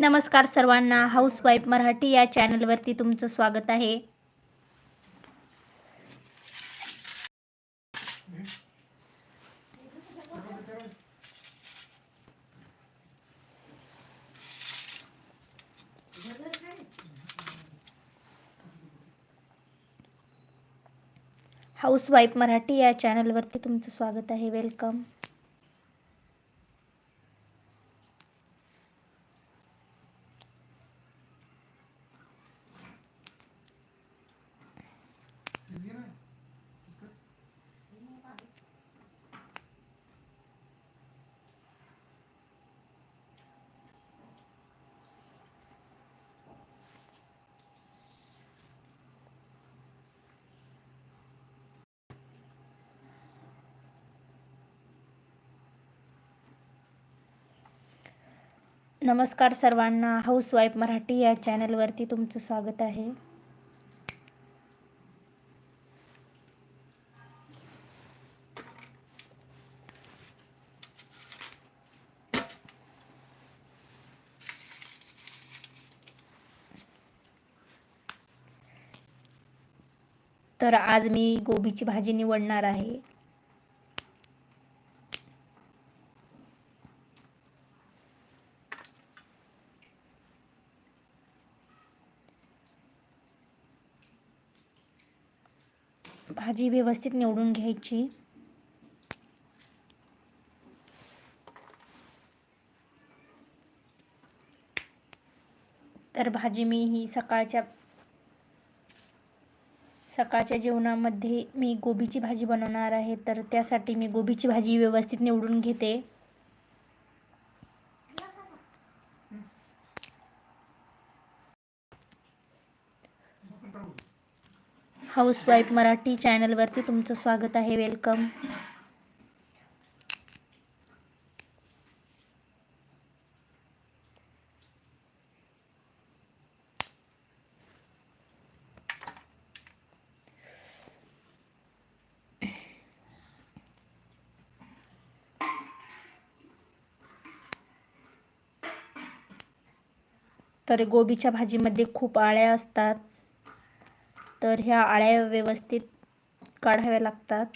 नमस्कार सर्वांना. हाऊसवाईफ मराठी या चॅनलवरती तुमचं स्वागत आहे. हाऊसवाईफ मराठी या चॅनलवरती तुमचं स्वागत आहे. वेलकम नमस्कार सर्वांना. हाऊस वाईफ मराठी या चॅनलवरती तुमचं स्वागत आहे. तर आज मी गोबीची भाजी निवडणार आहे. भाजी व्यवस्थित निवडून घ्यायची. तर भाजी मी ही सकाळच्या सकाळच्या जेवणामध्ये मी गोबीची भाजी बनवणार आहे. तर त्यासाठी मी गोबीची भाजी व्यवस्थित निवडून घेते. हाऊसवाईफ मराठी चॅनलवरती तुमचं स्वागत आहे. वेलकम. तर गोबीच्या भाजीमध्ये खूप आळ्या असतात. तर ह्या आळ्या व्यवस्थित काढाव्या लागतात.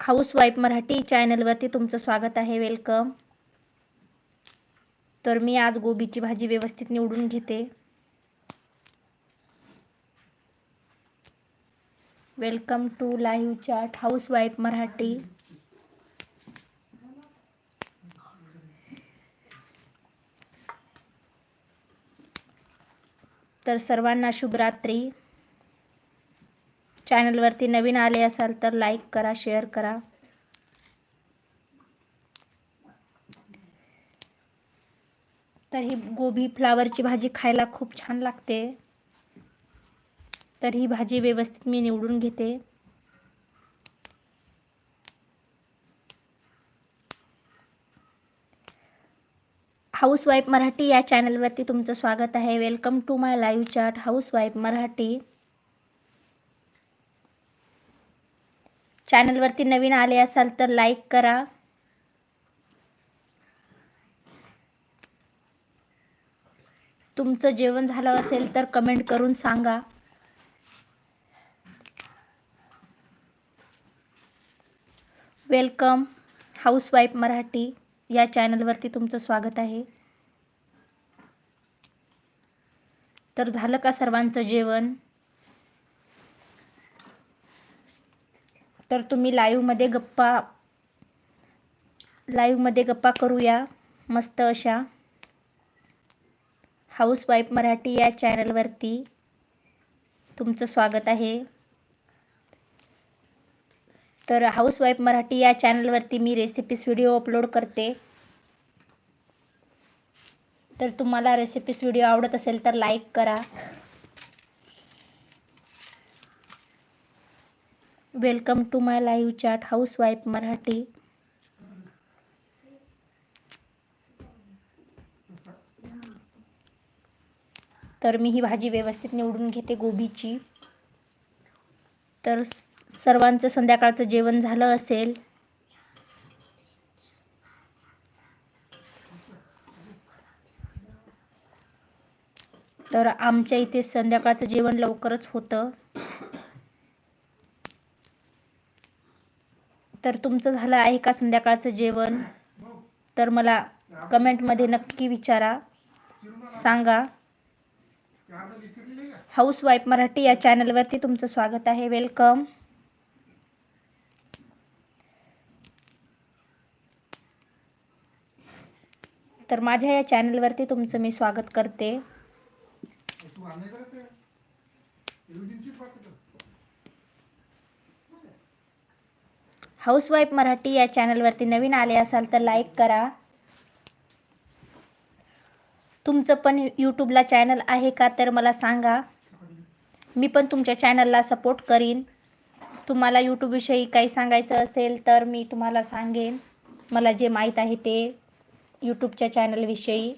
हाऊस वाईफ मराठी चॅनलवरती तुमचं स्वागत आहे. वेलकम. तर मी आज गोबीची भाजी व्यवस्थित निवडून घेते. Welcome to live chat housewife Marathi. तर सर्वांना शुभरात्री चॅनलवरती नवीन आले असाल तर लाईक करा शेअर करा. तर ही गोबी फ्लावरची भाजी खायला खूप छान लागते. तर ही भाजी व्यवस्थित मी निवडून घेते. हाऊसवाईफ मराठी या चॅनलवरती तुमचं स्वागत आहे. Welcome to my live chat housewife Marathi. चॅनलवरती नवीन आले असाल तर लाईक करा. तुमचं जेवण झालं असेल तर कमेंट करून सांगा. वेलकम हाऊसवाईफ मराठी या चॅनलवरती तुमचं स्वागत आहे. तर झालं का सर्वांचं जेवण? तर तुम्ही लाईव्हमध्ये गप्पा लाईव्हमध्ये गप्पा करूया मस्त अशा. हाऊसवाईफ मराठी या चॅनलवरती तुमचं स्वागत आहे. तर हाऊसवाईफ मराठी या चॅनलवरती मी रेसिपीज व्हिडिओ अपलोड करते. तर तुम्हाला रेसिपीज व्हिडिओ आवडत असेल तर लाईक करा. Welcome to my live chat housewife Marathi. तर मी ही भाजी व्यवस्थित निवडून घेते गोबीची. तर सर्वांचं संध्याकाळचं जेवण झालं असेल. तर आमच्या इथे संध्याकाळचं जेवण लवकरच होतं. तर तुमचं झालं आहे का संध्याकाळचं जेवण? तर मला कमेंटमध्ये नक्की विचारा. सांगा. हाऊस वाईफ मराठी या चॅनलवरती तुमचं स्वागत आहे. वेलकम. तर माझ्या या चॅनलवरती तुमचं मी स्वागत करते. हाऊसवाईफ मराठी या चॅनलवरती नवीन आले असाल तर लाईक करा. तुमचं पण यूट्यूबला चॅनल आहे का तर मला सांगा. मी पण तुमच्या चॅनलला सपोर्ट करीन. तुम्हाला यूट्यूबविषयी काही सांगायचं असेल तर मी तुम्हाला सांगेन. मला जे माहीत आहे ते. यूट्यूबच्या चॅनलविषयी.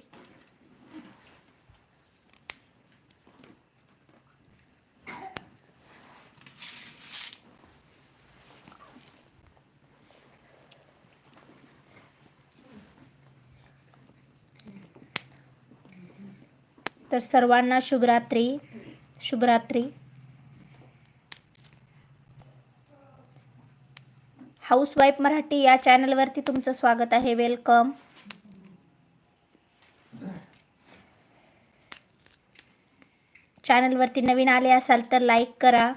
तर सर्वांना शुभरात्री. शुभरात्री. हाऊसवाईफ मराठी या चॅनलवरती तुमचं स्वागत आहे. वेलकम. चॅनलवरती नवीन आले असाल तर लाईक करा.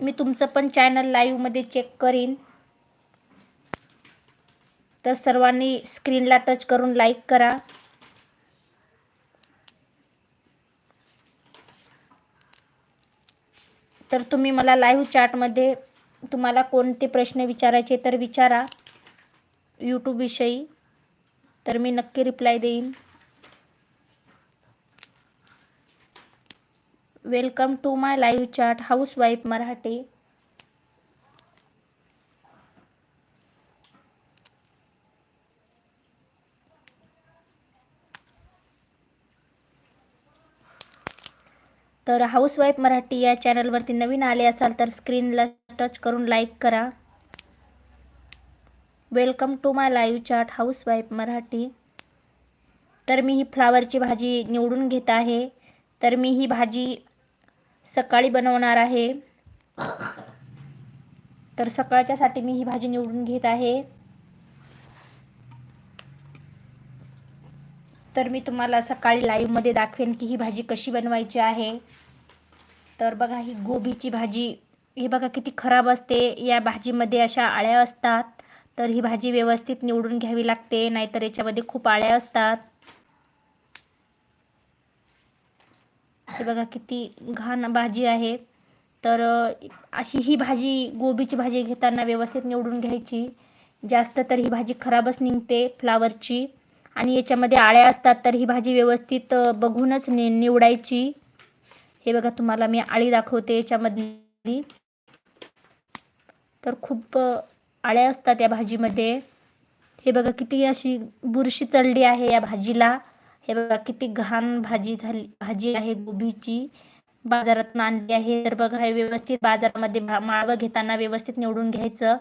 मी तुमचं पण चॅनल लाईव्हमध्ये चेक करीन. तर सर्वांनी स्क्रीनला टच करून लाईक करा. तर तुम्ही मला लाईव्ह चॅटमध्ये तुम्हाला कोणते प्रश्न विचारायचे तर विचारा यूट्यूबविषयी तर मी नक्की रिप्लाय देईन. Welcome to my live chat house wife Marathi. तर हाऊसवाईफ मराठी या चॅनलवरती नवीन आले असाल तर स्क्रीनला टच करून लाईक करा. Welcome to my live chat housewife Marathi. तर मी ही फ्लावरची भाजी निवडून घेत आहे. तर मी ही भाजी सकाळी बनवणार आहे. तर सकाळच्यासाठी मी ही भाजी निवडून घेत आहे. तर मी तुम्हाला सकाळी लाईव्हमध्ये दाखवेन की ही भाजी कशी बनवायची आहे. तर बघा ही गोबीची भाजी हे बघा किती खराब असते. या भाजीमध्ये अशा आळ्या असतात. तर ही भाजी व्यवस्थित निवडून घ्यावी लागते नाहीतर याच्यामध्ये खूप आळ्या असतात. हे बघा किती घाण भाजी आहे. तर अशी ही भाजी गोबीची भाजी घेताना व्यवस्थित निवडून घ्यायची. जास्त तर ही भाजी खराबच निघते फ्लावरची. आणि याच्यामध्ये आळ्या असतात तर ही भाजी व्यवस्थित बघूनच नि निवडायची. हे बघा तुम्हाला मी आळी दाखवते याच्यामधली. तर खूप आळ्या असतात या भाजीमध्ये. हे बघा किती अशी बुरशी चढली आहे या भाजीला. हे बघा किती घाण भाजी झाली भाजी आहे गोबीची. बाजारातून आणली आहे. तर बघा हे व्यवस्थित बाजारामध्ये माळवं घेताना व्यवस्थित निवडून घ्यायचं.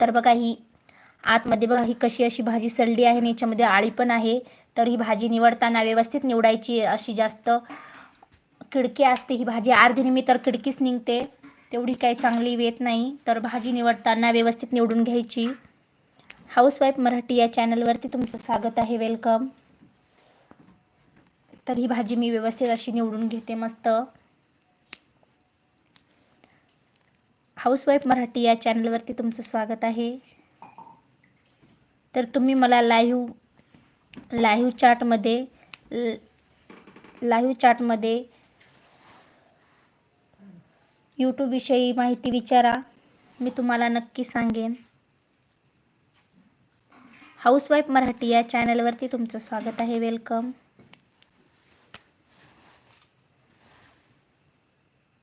तर बघा ही आतमध्ये बघा ही कशी अशी भाजी सडली आहे आणि याच्यामध्ये आळी पण आहे. तर ही भाजी निवडताना व्यवस्थित निवडायची अशी जास्त खिडकी असते. ही भाजी अर्धी नेहमी तर खिडकीच निघते. तेवढी काही चांगली येत नाही. तर भाजी निवडताना व्यवस्थित निवडून घ्यायची. हाऊसवाईफ मराठी या चॅनलवरती तुमचं स्वागत आहे. वेलकम. तर ही भाजी मी व्यवस्थित अशी निवडून घेते मस्त. हाऊसवाईफ मराठी या चॅनलवरती तुमचं स्वागत आहे. तर तुम्ही मला लाईव्ह लाईव्ह चार्टमध्ये लाईव्ह चार्टमध्ये यूट्यूबविषयी माहिती विचारा. मी तुम्हाला नक्की सांगेन. हाऊसवाईफ मराठी या चॅनलवरती तुमचं स्वागत आहे. वेलकम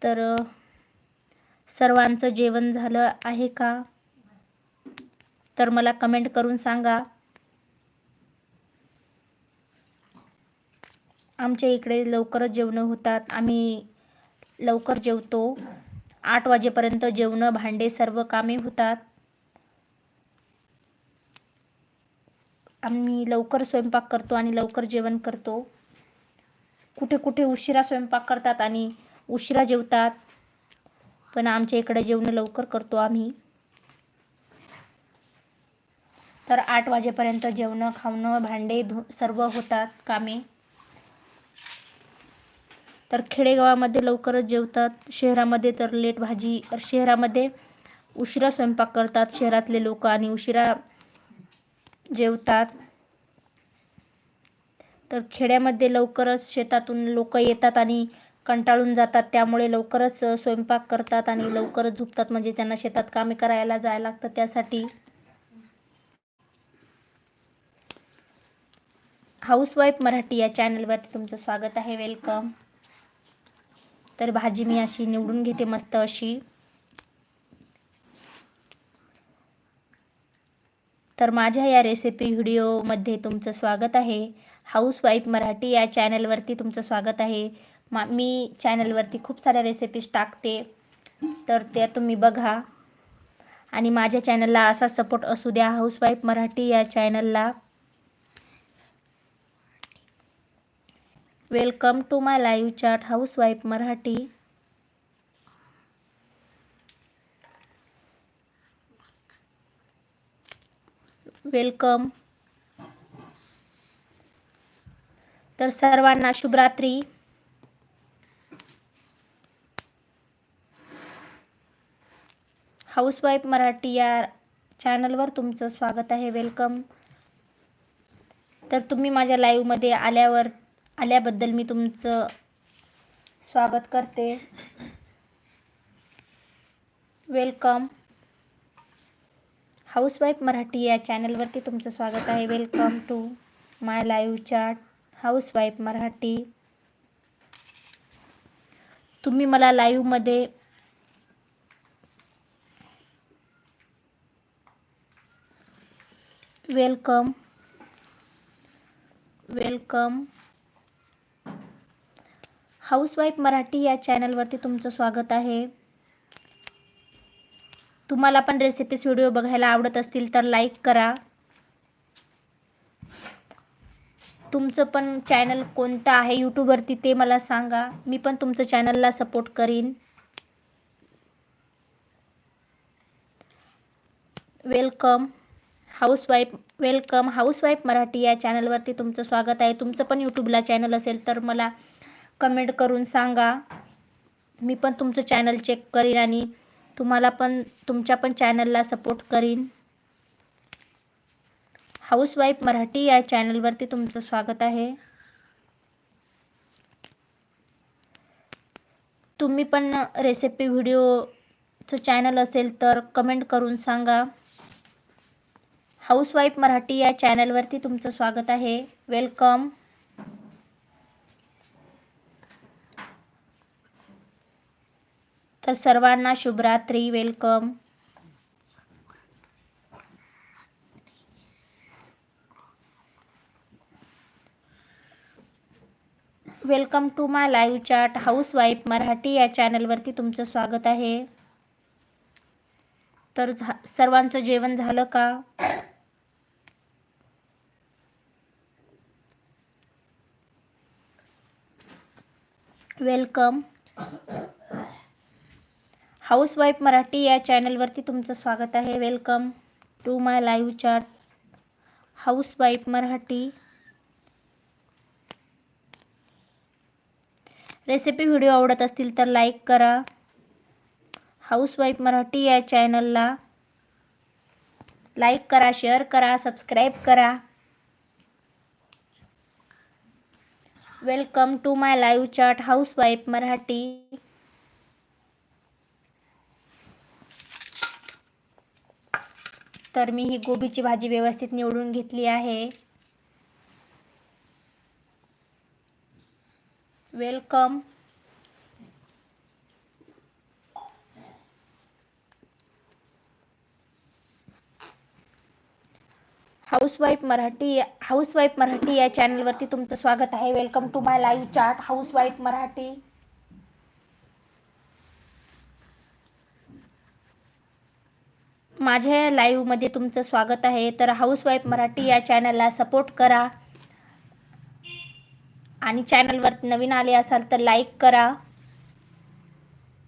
तर सर्वांचं जेवण झालं आहे का? तर मला कमेंट करून सांगा. आमच्या इकडे लवकरच जेवणं होतात. आम्ही लवकर जेवतो. आठ वाजेपर्यंत जेवणं भांडे सर्व कामे होतात. आम्ही लवकर स्वयंपाक करतो आणि लवकर जेवण करतो. कुठे कुठे उशिरा स्वयंपाक करतात आणि उशिरा जेवतात. पण आमच्या इकडे जेवणं लवकर करतो आम्ही. तर आठ वाजेपर्यंत जेवणं खावणं भांडे धु सर्व होतात कामे. तर खेडेगावामध्ये लवकरच जेवतात. शहरामध्ये तर लेट भाजी शहरामध्ये उशिरा स्वयंपाक करतात. शहरातले लोक आणि उशिरा जेवतात. तर खेड्यामध्ये लवकरच शेतातून लोक येतात आणि कंटाळून जातात. त्यामुळे लवकरच स्वयंपाक करतात आणि लवकरच झोपतात. म्हणजे त्यांना शेतात कामे करायला जायला लागतं. त्यासाठी हाऊसवाईफ मराठी या चॅनलवरती तुमचं स्वागत आहे. वेलकम. तर भाजी मी अशी निवडून घेते मस्त अशी. तर माझ्या या रेसिपी व्हिडिओमध्ये तुमचं स्वागत आहे. हाऊसवाईफ मराठी या चॅनलवरती तुमचं स्वागत आहे. मा मी चॅनलवरती खूप साऱ्या रेसिपीज टाकते. तर त्या तुम्ही बघा. आणि माझ्या चॅनलला असा सपोर्ट असू द्या. हाऊसवाईफ मराठी या चॅनलला welcome to my live chat housewife Marathi. Welcome तर सर्वांना शुभरात्री. हाऊसवाईफ मराठी या चॅनलवर तुमचं स्वागत आहे. वेलकम. तर तुम्ही माझ्या लाईव्हमध्ये आल्यावर आल्याबद्दल मी तुमचं स्वागत करते. वेलकम. हाऊसवाईफ मराठी या चॅनलवरती तुमचं स्वागत आहे. Welcome to my live chat housewife Marathi. तुम्ही मला लाईव्हमध्ये वेलकम वेलकम. हाऊसवाईफ मराठी या चॅनलवरती तुमचं स्वागत आहे. तुम्हाला पण रेसिपीज व्हिडिओ बघायला आवडत असतील तर लाईक करा. तुमचं पण चॅनल कोणतं आहे यूट्यूबवरती ते मला सांगा. मी पण तुमचं चॅनलला सपोर्ट करीन. Welcome. Housewife welcome housewife Marathi या चॅनलवरती तुमचं स्वागत आहे. तुमचं पण यूट्यूबला चॅनल असेल तर मला कमेंट करून सांगा. मी पण तुमचं चॅनल चेक करीन आणि तुम्हाला पण तुमच्या पण चॅनलला सपोर्ट करीन. हाऊसवाईफ मराठी या चॅनलवरती तुमचं स्वागत आहे. तुम्ही पण रेसिपी व्हिडिओचं चॅनल असेल तर कमेंट करून सांगा. हाऊसवाईफ मराठी या चॅनलवरती तुमचं स्वागत आहे. वेलकम. तर सर्वांना शुभरात्री welcome. Welcome to my live chat. Housewife Marathi या चॅनलवरती तुमचं स्वागत आहे. तर झा सर्वांचं जेवण झालं का? वेलकम. हाऊसवाईफ मराठी या चॅनलवरती तुमचं स्वागत आहे. Welcome to my live chat housewife Marathi. Recipe video आवडत असतील तर लाईक करा. हाऊसवाईफ मराठी या चॅनलला लाईक करा शेअर करा सबस्क्राईब करा. Welcome to my live chat housewife Marathi. तर मी ही गोबीची भाजी व्यवस्थित निवडून घेतली आहे. Welcome. Housewife Marathi housewife Marathi या चॅनलवरती तुमचं स्वागत आहे. Welcome to my live chart housewife Marathi. माझ्या लाईव्हमध्ये तुमचं स्वागत आहे. तर हाऊसवाईफ मराठी या चॅनलला सपोर्ट करा. आणि चॅनलवर नवीन आले असाल तर लाईक करा.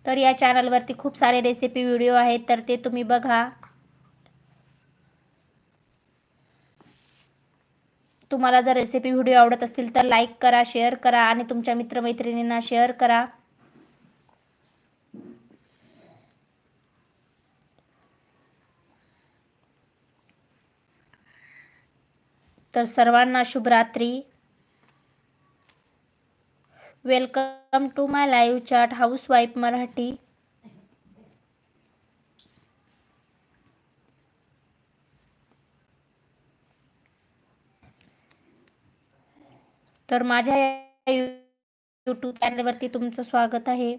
तर या चॅनलवरती खूप सारे रेसिपी व्हिडिओ आहेत तर ते तुम्ही बघा. तुम्हाला जर रेसिपी व्हिडिओ आवडत असतील तर लाईक करा शेअर करा आणि तुमच्या मित्रमैत्रिणींना शेअर करा. तर सर्वांना शुभरात्री welcome to my live chat house wife Marathi तर माझ्या यूट्यूब चॅनलवरती तुमचं स्वागत आहे.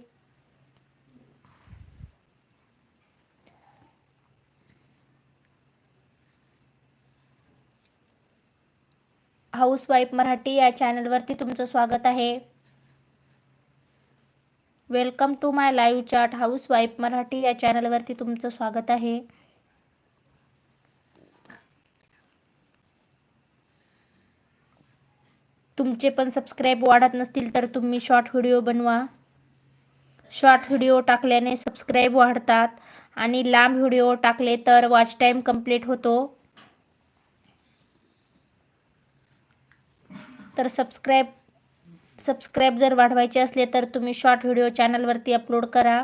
हाऊस वाईफ मराठी या चॅनलवरती तुमचं स्वागत आहे. Welcome to my live chat house wife Marathi या चॅनलवरती तुमचं स्वागत आहे. तुमचे पण सबस्क्राईब वाढत नसतील तर तुम्ही शॉर्ट व्हिडिओ बनवा. शॉर्ट व्हिडिओ टाकल्याने सबस्क्राईब वाढतात आणि लांब व्हिडिओ टाकले तर वॉच टाईम कंप्लीट होतो. तर सबस्क्राईब सबस्क्राईब जर वाढवायचे असले तर तुम्ही शॉर्ट व्हिडिओ चॅनलवरती अपलोड करा.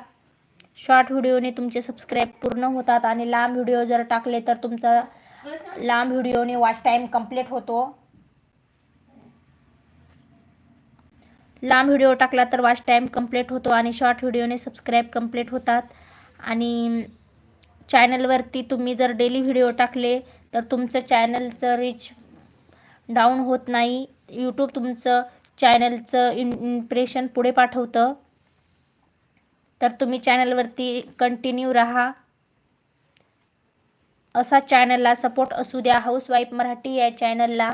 शॉर्ट व्हिडिओने तुमचे सबस्क्राईब पूर्ण होतात आणि लांब व्हिडिओ जर टाकले तर तुमचा लांब व्हिडिओने वॉच टाईम कंप्लीट होतो. लांब व्हिडिओ टाकला तर वॉच टाईम कंप्लीट होतो आणि शॉर्ट व्हिडिओने सबस्क्राईब कंप्लीट होतात. आणि चॅनलवरती तुम्ही जर डेली व्हिडिओ टाकले तर तुमचं चॅनलचं रीच डाऊन होत नाही. यूट्यूब तुमचं चॅनलचं इन इम्प्रेशन पुढे पाठवतं. तर तुम्ही चॅनलवरती कंटिन्यू राहा. असा चॅनलला सपोर्ट असू द्या. हाऊसवाईफ मराठी या चॅनलला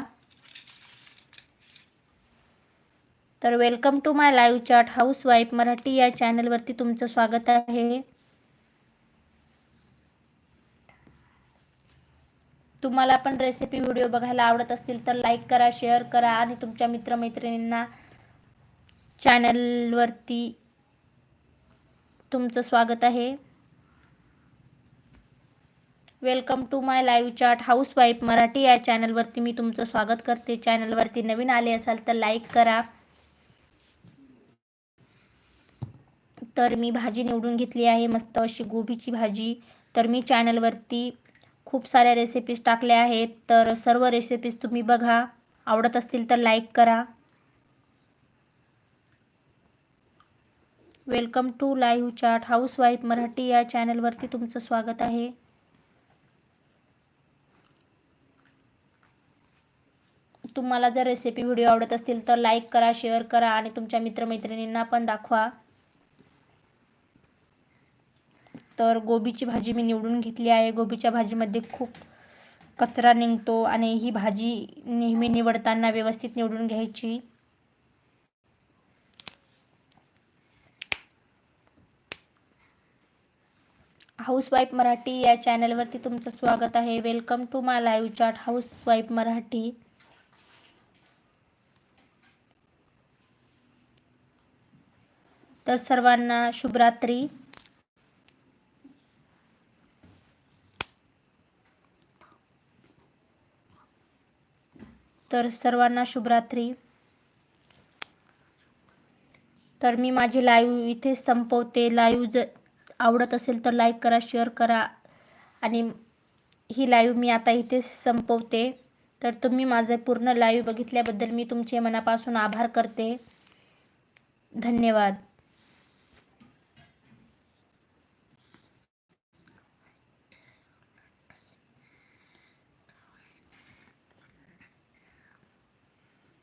तर welcome to my live chat housewife Marathi या चॅनलवरती तुमचं स्वागत आहे. तुम्हाला पण रेसिपी व्हिडिओ बघायला आवडत असतील तर लाईक करा शेअर करा आणि तुमच्या मित्रमैत्रिणींना चॅनलवरती तुमचं स्वागत आहे. Welcome to my live chat house wife Marathi या चॅनलवरती मी तुमचं स्वागत करते. चॅनलवरती नवीन आले असाल तर लाईक करा. तर मी भाजी निवडून घेतली आहे. मस्त अशी गोबीची भाजी. तर मी चॅनलवरती खूप साऱ्या रेसिपीज टाकल्या आहेत. तर सर्व रेसिपीज तुम्ही बघा. आवडत असतील तर लाईक करा. Welcome to live chat house wife Marathi या चॅनलवरती तुमचं स्वागत आहे. तुम्हाला जर रेसिपी व्हिडिओ आवडत असतील तर लाईक करा शेअर करा आणि तुमच्या मित्रमैत्रिणींना पण दाखवा. तर गोबीची भाजी मी निवडून घेतली आहे. गोबीच्या भाजीमध्ये खूप कचरा निघतो आणि ही भाजी नेहमी निवडताना व्यवस्थित निवडून घ्यायची. हाऊसवाईफ मराठी या चॅनलवरती तुमचं स्वागत आहे. Welcome to my live chat housewife Marathi. तर सर्वांना शुभरात्री. तर सर्वांना शुभरात्री तर मी माझी लाईव्ह इथेच संपवते. लाईव्ह जर आवडत असेल तर लाईक करा शेअर करा. आणि ही लाईव्ह मी आता इथेच संपवते. तर तुम्ही माझं पूर्ण लाईव्ह बघितल्याबद्दल मी तुमचे मनापासून आभार करते. धन्यवाद.